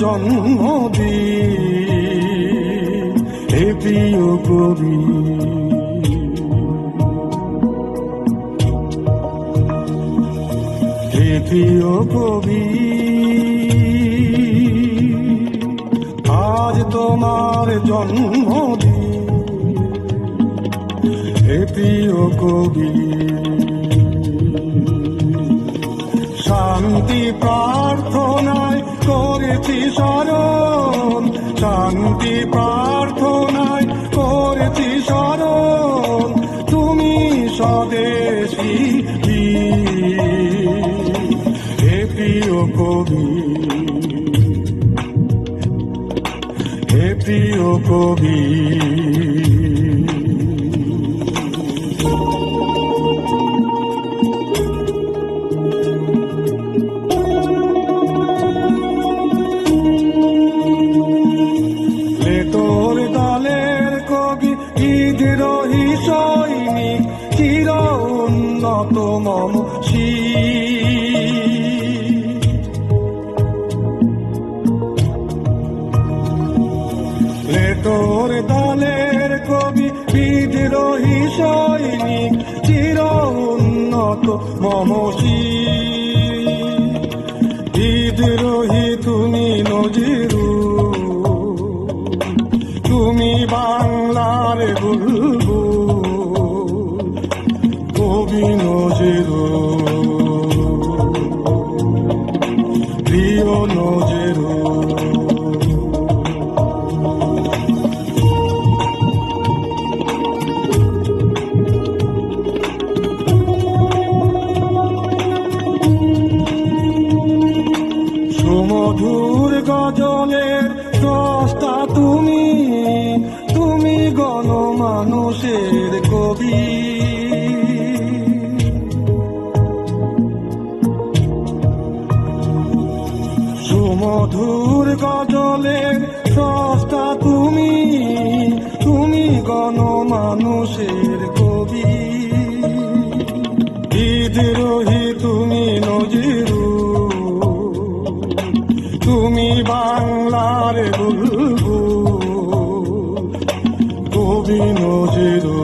জন্মদিন, হে প্রিয় কবি। হে প্রিয় কবি, আজ তোমার জন্মদিন। হে প্রিয় কবি, শান্তি প্রার্থনায় করেছি স্মরণ। শান্তি প্রার্থনায় করেছি স্মরণ। তুমি স্বদেশী। হে প্রিয় কবি। হে প্রিয় কবি। উন্নত মম। লেটোর দলের কবি, বিদ্রোহী সৈনিক, চির উন্নত মমশী বিদ্রোহী তুমি নজিরু, তুমি বাংলার বুলবু কবি নজিরু প্রিয় নজিরু সুমধুর গজলের স্রষ্টা তুমি তুমি গণমানুষের কবি। সুমধুর গজলের স্রষ্টা তুমি তুমি গণ মানুষের কবি। বিদ্রোহী তুমি নজিরু, তুমি বাংলার বুলবু কবি নজিরু।